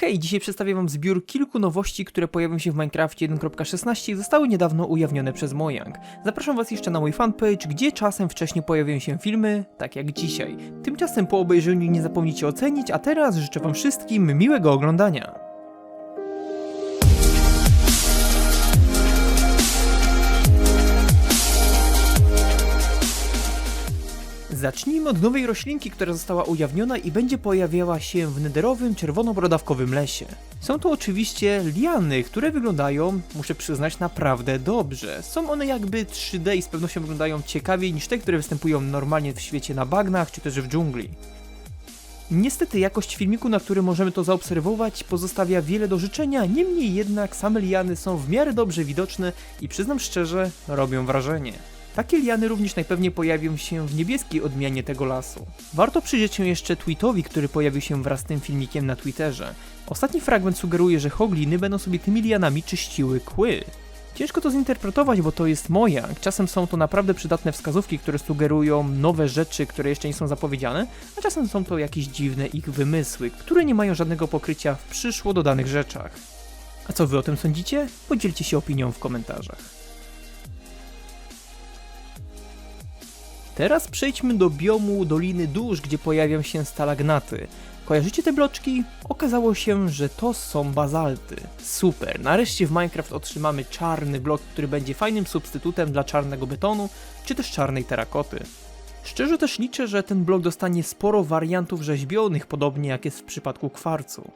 Hej, dzisiaj przedstawię wam zbiór kilku nowości, które pojawią się w Minecrafcie 1.16 i zostały niedawno ujawnione przez Mojang. Zapraszam was jeszcze na mój fanpage, gdzie czasem wcześniej pojawiają się filmy, tak jak dzisiaj. Tymczasem po obejrzeniu nie zapomnijcie ocenić, a teraz życzę wam wszystkim miłego oglądania. Zacznijmy od nowej roślinki, która została ujawniona i będzie pojawiała się w nederowym czerwonobrodawkowym lesie. Są to oczywiście liany, które wyglądają, muszę przyznać, naprawdę dobrze. Są one jakby 3D i z pewnością wyglądają ciekawiej niż te, które występują normalnie w świecie na bagnach czy też w dżungli. Niestety jakość filmiku, na którym możemy to zaobserwować, pozostawia wiele do życzenia, niemniej jednak same liany są w miarę dobrze widoczne i przyznam szczerze, robią wrażenie. Takie liany również najpewniej pojawią się w niebieskiej odmianie tego lasu. Warto przyjrzeć się jeszcze tweetowi, który pojawił się wraz z tym filmikiem na Twitterze. Ostatni fragment sugeruje, że hogliny będą sobie tymi lianami czyściły kły. Ciężko to zinterpretować, bo to jest Mojang. Czasem są to naprawdę przydatne wskazówki, które sugerują nowe rzeczy, które jeszcze nie są zapowiedziane, a czasem są to jakieś dziwne ich wymysły, które nie mają żadnego pokrycia w przyszło dodanych rzeczach. A co wy o tym sądzicie? Podzielcie się opinią w komentarzach. Teraz przejdźmy do biomu Doliny Dusz, gdzie pojawią się stalagnaty. Kojarzycie te bloczki? Okazało się, że to są bazalty. Super, nareszcie w Minecraft otrzymamy czarny blok, który będzie fajnym substytutem dla czarnego betonu, czy też czarnej terakoty. Szczerze też liczę, że ten blok dostanie sporo wariantów rzeźbionych, podobnie jak jest w przypadku kwarcu.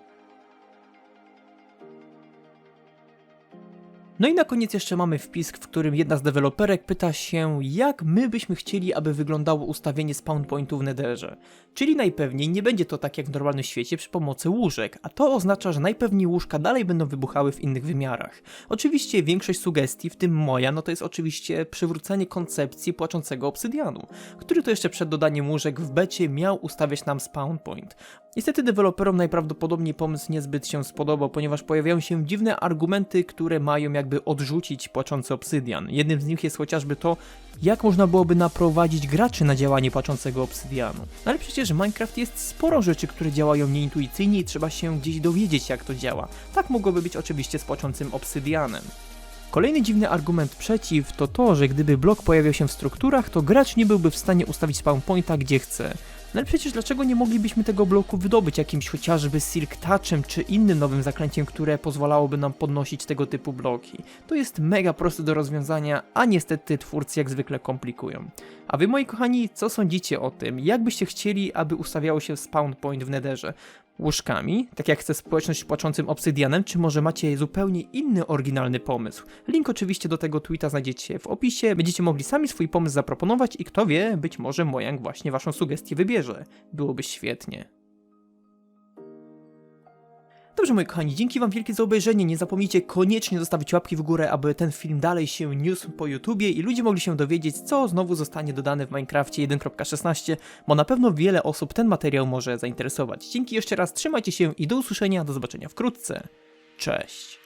No i na koniec jeszcze mamy wpis, w którym jedna z deweloperek pyta się, jak my byśmy chcieli, aby wyglądało ustawienie spawn pointu w Netherze. Czyli najpewniej nie będzie to tak jak w normalnym świecie przy pomocy łóżek, a to oznacza, że najpewniej łóżka dalej będą wybuchały w innych wymiarach. Oczywiście większość sugestii, w tym moja, no to jest oczywiście przywrócenie koncepcji płaczącego obsydianu, który to jeszcze przed dodaniem łóżek w becie miał ustawiać nam spawn point. Niestety deweloperom najprawdopodobniej pomysł niezbyt się spodobał, ponieważ pojawiają się dziwne argumenty, które mają jakby odrzucić płaczący obsydian. Jednym z nich jest chociażby to, jak można byłoby naprowadzić graczy na działanie płaczącego obsydianu. No ale przecież w Minecraft jest sporo rzeczy, które działają nieintuicyjnie i trzeba się gdzieś dowiedzieć jak to działa. Tak mogłoby być oczywiście z płaczącym obsydianem. Kolejny dziwny argument przeciw to to, że gdyby blok pojawiał się w strukturach, to gracz nie byłby w stanie ustawić spawn pointa gdzie chce. No ale przecież dlaczego nie moglibyśmy tego bloku wydobyć jakimś chociażby Silk Touchem czy innym nowym zaklęciem, które pozwalałoby nam podnosić tego typu bloki? To jest mega proste do rozwiązania, a niestety twórcy jak zwykle komplikują. A wy moi kochani, co sądzicie o tym? Jak byście chcieli, aby ustawiało się spawn point w Netherze? Łóżkami, tak jak chce społeczność płaczącym obsydianem, czy może macie zupełnie inny oryginalny pomysł? Link oczywiście do tego tweeta znajdziecie w opisie, będziecie mogli sami swój pomysł zaproponować i kto wie, być może Mojang właśnie waszą sugestię wybierze. Byłoby świetnie. Dobrze moi kochani, dzięki wam wielkie za obejrzenie, nie zapomnijcie koniecznie zostawić łapki w górę, aby ten film dalej się niósł po YouTubie i ludzie mogli się dowiedzieć, co znowu zostanie dodane w Minecrafcie 1.16, bo na pewno wiele osób ten materiał może zainteresować. Dzięki jeszcze raz, trzymajcie się i do usłyszenia, do zobaczenia wkrótce. Cześć!